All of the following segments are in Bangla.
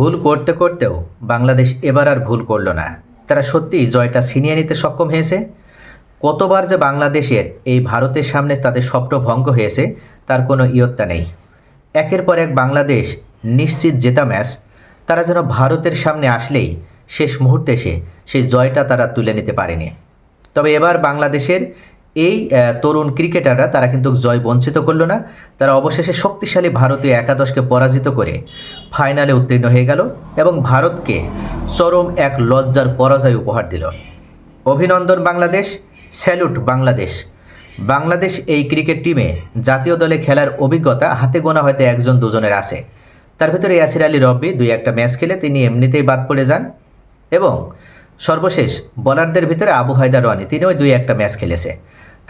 ভুল করতে করতেও বাংলাদেশ এবার আর ভুল করল না। তারা সত্যিই জয়টা ছিনিয়ে নিতে সক্ষম হয়েছে? কতবার যে বাংলাদেশের এই ভারতের সামনে তাদের স্বপ্ন ভঙ্গ হয়েছে, তার কোনো ইয়ত্তা নেই। একের পর এক বাংলাদেশ নিশ্চিত জেতা ম্যাচ, তারা যেন ভারতের সামনে আসলেই শেষ মুহূর্তে এসে সেই জয়টা তারা তুলে নিতে পারেনি। তবে এবার বাংলাদেশের এই তরুণ ক্রিকেটাররা তারা কিন্তু জয় বঞ্চিত করল না। তারা অবশেষে শক্তিশালী ভারতীয় একাদশকে পরাজিত করে ফাইনালে উত্তীর্ণ হয়ে গেল এবং ভারতকে চরম এক লজ্জার পরাজয় উপহার দিল। অভিনন্দন বাংলাদেশ, স্যালুট বাংলাদেশ। বাংলাদেশ এই ক্রিকেট টিমে জাতীয় দলে খেলার অভিজ্ঞতা, হাতে গোনা হয়তো একজন দুজনের আছে। তার ভিতরে ইয়াসির আলী রব্বি দুই একটা ম্যাচ খেলে তিনি এমনিতেই বাদ পড়ে যান এবং সর্বশেষ বলারদের ভিতরে আবু হায়দার রানি, তিনিও দুই একটা ম্যাচ খেলেছে।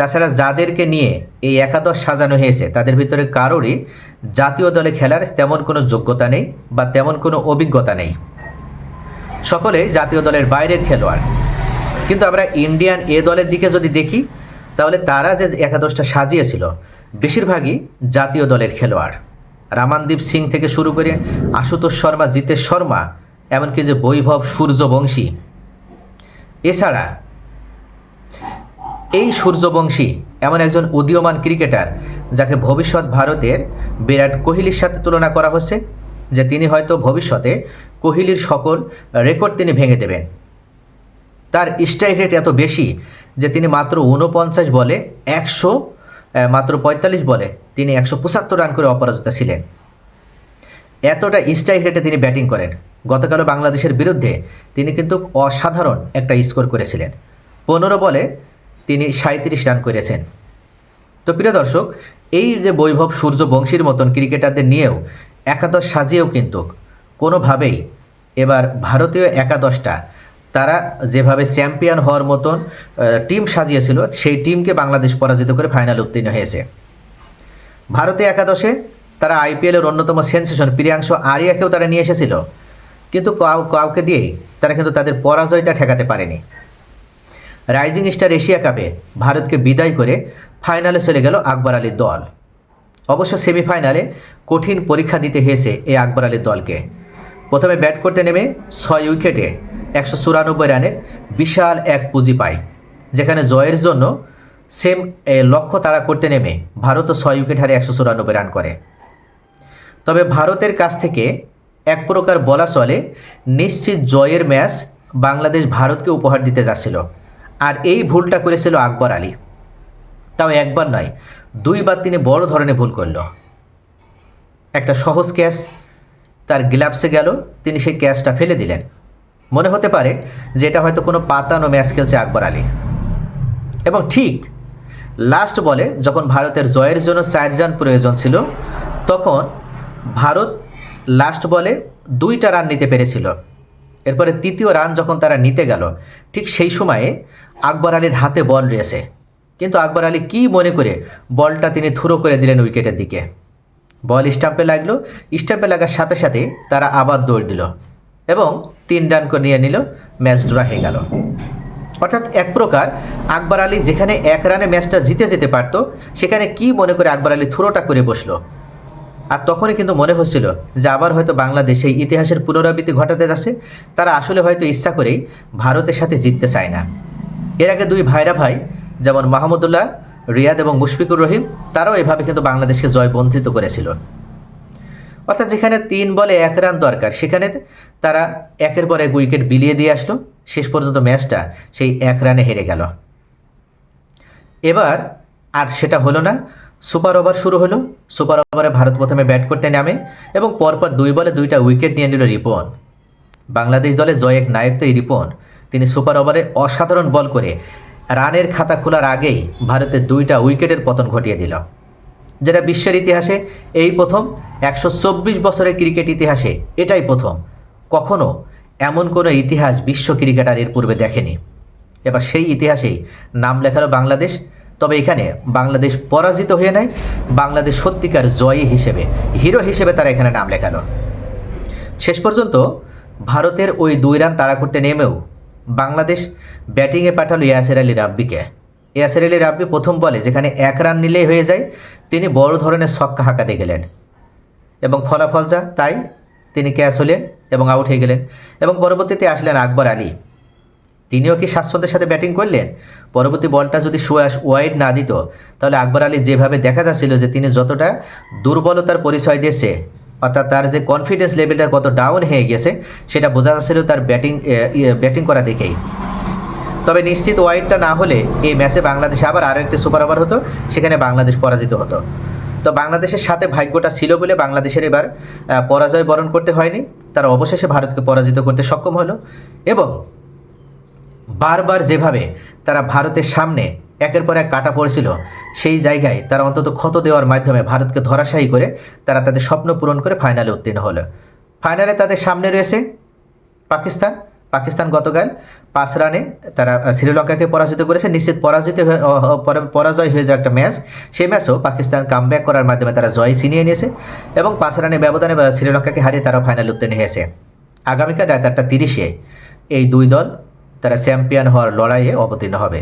তাছাড়া যাদেরকে নিয়ে এই একাদশ সাজানো হয়েছে, তাদের ভিতরে কারোরই জাতীয় দলে খেলার তেমন কোনো যোগ্যতা নেই বা তেমন কোনো অভিজ্ঞতা নেই। সকলেই জাতীয় দলের বাইরের খেলোয়াড়। কিন্তু আমরা ইন্ডিয়ান এ দলের দিকে যদি দেখি, তাহলে তারা যে একাদশটা সাজিয়েছিল, বেশিরভাগই জাতীয় দলের খেলোয়াড়। রামানদীপ সিং থেকে শুরু করে আশুতোষ শর্মা, জিতেশ শর্মা, এমনকি যে বৈভব সূর্যবংশী। এছাড়া এই সূর্যবংশী এমন একজন উদীয়মান ক্রিকেটার যাকে ভবিষ্যৎ ভারতের বিরাট কোহলির সাথে তুলনা করা হচ্ছে, যে তিনি হয়তো ভবিষ্যতে কোহলির সকল রেকর্ড তিনি ভেঙে দেবেন। তার স্ট্রাইক রেট এত বেশি যে তিনি মাত্র উনপঞ্চাশ বলে একশো মাত্র পঁয়তাল্লিশ বলে তিনি একশো পঁচাত্তর রান করে অপরাজিত ছিলেন। এতটা স্ট্রাইক রেটে তিনি ব্যাটিং করেন। গতকাল বাংলাদেশের বিরুদ্ধে তিনি কিন্তু অসাধারণ একটা স্কোর করেছিলেন। পনেরো বলে তিনি সাঁত্রিশ রান করেছেন। তো প্রিয় দর্শক, এই যে বৈভব সূর্যবংশীর মতন ক্রিকেটারদের নিয়েও একাদশ সাজিয়েও কিন্তু কোনোভাবেই এবার ভারতীয় একাদশটা তারা যেভাবে চ্যাম্পিয়ন হওয়ার মতন টিম সাজিয়েছিল, সেই টিমকে বাংলাদেশ পরাজিত করে ফাইনালে উত্তীর্ণ হয়েছে। ভারতীয় একাদশে তারা আইপিএলের অন্যতম সেন্সেশন প্রিয়াংশ আরিয়াকেও তারা নিয়ে এসেছিল। কিন্তু কাউ, কাউকে দিয়েই তারা কিন্তু তাদের পরাজয়টা ঠেকাতে পারেনি। রাইজিং স্টার এশিয়া কাপে ভারতকে বিদায় করে ফাইনালে চলে গেল আকবর আলীর দল। অবশ্য সেমিফাইনালে কঠিন পরীক্ষা দিতে হয়েছে এই আকবর আলীর দলকে। প্রথমে ব্যাট করতে নেমে ছয় উইকেটে একশো চুরানব্বই রানের বিশাল এক পুঁজি পায়, যেখানে জয়ের জন্য সেম লক্ষ্য তারা করতে নেমে ভারতও ছয় উইকেট হারে একশো চুরানব্বই রান করে। তবে ভারতের কাছ থেকে এক প্রকার বলা চলে, নিশ্চিত জয়ের ম্যাচ বাংলাদেশ ভারতকে উপহার দিতে যাচ্ছিল। আর এই ভুলটা করেছিল আকবর আলী। তাও একবার নয়, দুইবার তিনি বড় ধরনের ভুল করল। একটা সহজ ক্যাচ, তার গ্লাভসে গেল, তিনি সেই ক্যাচটা ফেলে দিলেন। মনে হতে পারে যে এটা হয়তো কোনো পাতানো ম্যাচ খেলছে আকবর আলী। এবং ঠিক লাস্ট বলে যখন ভারতের জয়ের জন্য চার রান প্রয়োজন ছিল, তখন ভারত লাস্ট বলে দুইটা রান নিতে পেরেছিল। এরপরে তৃতীয় রান যখন তারা নিতে গেল, ঠিক সেই সময়ে আকবর আলীর হাতে বল রয়েছে। কিন্তু আকবর আলী কী মনে করে বলটা তিনি থুরো করে দিলেন উইকেটের দিকে? বল স্টাম্পে লাগল, স্টাম্পে লাগার সাথে সাথে তারা আবার দৌড় দিল এবং তিন রান করে নিয়ে নিল, ম্যাচ ড্র হয়ে গেল। অর্থাৎ এক প্রকার আকবর আলী যেখানে এক রানে ম্যাচটা জিতে যেতে পারত, সেখানে কি মনে করে আকবর আলী থ্রোটা করে বসল? আর তখনই কিন্তু মনে হচ্ছিল যে আবার হয়তো বাংলাদেশ ইতিহাসের পুনরাবৃত্তি ঘটাতে যাচ্ছে। তারা আসলে হয়তো ইচ্ছা করেই ভারতের সাথে জিততে চায় না। এর আগে দুই ভাইরা ভাই, যেমন মাহমুদুল্লাহ রিয়াদ এবং মুশফিকুর রহিম, তারাও এভাবে কিন্তু বাংলাদেশকে জয় বঞ্চিত করেছিল। অর্থাৎ যেখানে তিন বলে এক রান দরকার, সেখানে তারা একের পর এক উইকেট বিলিয়ে দিয়ে আসলো। শেষ পর্যন্ত ম্যাচটা সেই এক রানে হেরে গেল। এবার আর সেটা হলো না সুপার ওভার শুরু হলো। সুপার ওভারে ভারত প্রথমে ব্যাট করতে নামে এবং পরপর দুই বলে দুইটা উইকেট নিয়ে নিল রিপন। বাংলাদেশ দলে জয়েক নায়ক তো এই রিপন। তিনি সুপার ওভারে অসাধারণ বল করে রানের খাতা খোলার আগেই ভারতের দুইটা উইকেটের পতন ঘটিয়ে দিল। যেটা বিশ্বের ইতিহাসে এই প্রথম, একশো চব্বিশ বছরের ক্রিকেট ইতিহাসে এটাই প্রথম। কখনো এমন কোনো ইতিহাস বিশ্ব ক্রিকেটার এর পূর্বে দেখেনি। এবার সেই ইতিহাসেই নাম লেখালো বাংলাদেশ তবে এখানে বাংলাদেশ পরাজিত হয়ে নেয়। বাংলাদেশ সত্যিকার জয়ী হিসেবে, হিরো হিসেবে তারা এখানে নাম লেখালো। শেষ পর্যন্ত ভারতের ওই দুই রান তাড়া করতে নেমেও বাংলাদেশ ব্যাটিংয়ে পাঠালো ইয়াসের আলী রাব্বিকে। ইয়াসের আলী রাব্বি প্রথম বলে যেখানে এক রান নিলেই হয়ে যায়, তিনি বড় ধরনের ছক্কা হাঁকাতে গেলেন। এবং ফলাফল যা, তাই তিনি ক্যাচ হলেন এবং আউট হয়ে গেলেন। এবং পরবর্তীতে আসলেন আকবর আলী। তিনিও কি স্বাচ্ছন্দ্যের সাথে ব্যাটিং করলেন? পরবর্তী বলটা যদি সুয়াস ওয়াইড না দিত, তাহলে আকবর আলী যেভাবে দেখা যাচ্ছিল যে তিনি যতটা দুর্বলতার পরিচয় দিয়েছে, অর্থাৎ তার যে কনফিডেন্স লেভেলটা কত ডাউন হয়ে গেছে, সেটা বোঝা যাচ্ছিল তার ব্যাটিং ব্যাটিং করা দেখেই। তবে নিশ্চিত ওয়াইডটা না হলে এই ম্যাচে বাংলাদেশে আবার আরও একটি সুপার ওভার হতো, সেখানে বাংলাদেশ পরাজিত হতো। তো বাংলাদেশের সাথে ভাগ্যটা ছিল বলে বাংলাদেশের এবার পরাজয় বরণ করতে হয়নি। তারা অবশেষে ভারতকে পরাজিত করতে সক্ষম হলো এবং বারবার যেভাবে তারা ভারতের সামনে একের পর এক কাটা পড়ছিল, সেই জায়গায় তারা অন্তত ক্ষত দেওয়ার মাধ্যমে ভারতকে ধরাশায়ী করে তারা তাদের স্বপ্ন পূরণ করে ফাইনালে উত্তীর্ণ হলো। ফাইনালে তাদের সামনে রয়েছে পাকিস্তান। পাকিস্তান গতকাল পাঁচ রানে তারা শ্রীলঙ্কাকে পরাজিত করেছে। নিশ্চিত পরাজিত হয়ে- পরাজয় হয়ে যাওয়া একটা ম্যাচ। সেই ম্যাচও পাকিস্তান কামব্যাক করার মাধ্যমে তারা জয় ছিনিয়ে নিয়েছে এবং পাঁচ রানে ব্যবধানে শ্রীলঙ্কাকে হারিয়ে তারা ফাইনালে উত্তীর্ণ হয়েছে। আগামীকাল রাত আটটা তিরিশে এই দুই দল তারা চ্যাম্পিয়ন হওয়ার লড়াইয়ে অবতীর্ণ হবে।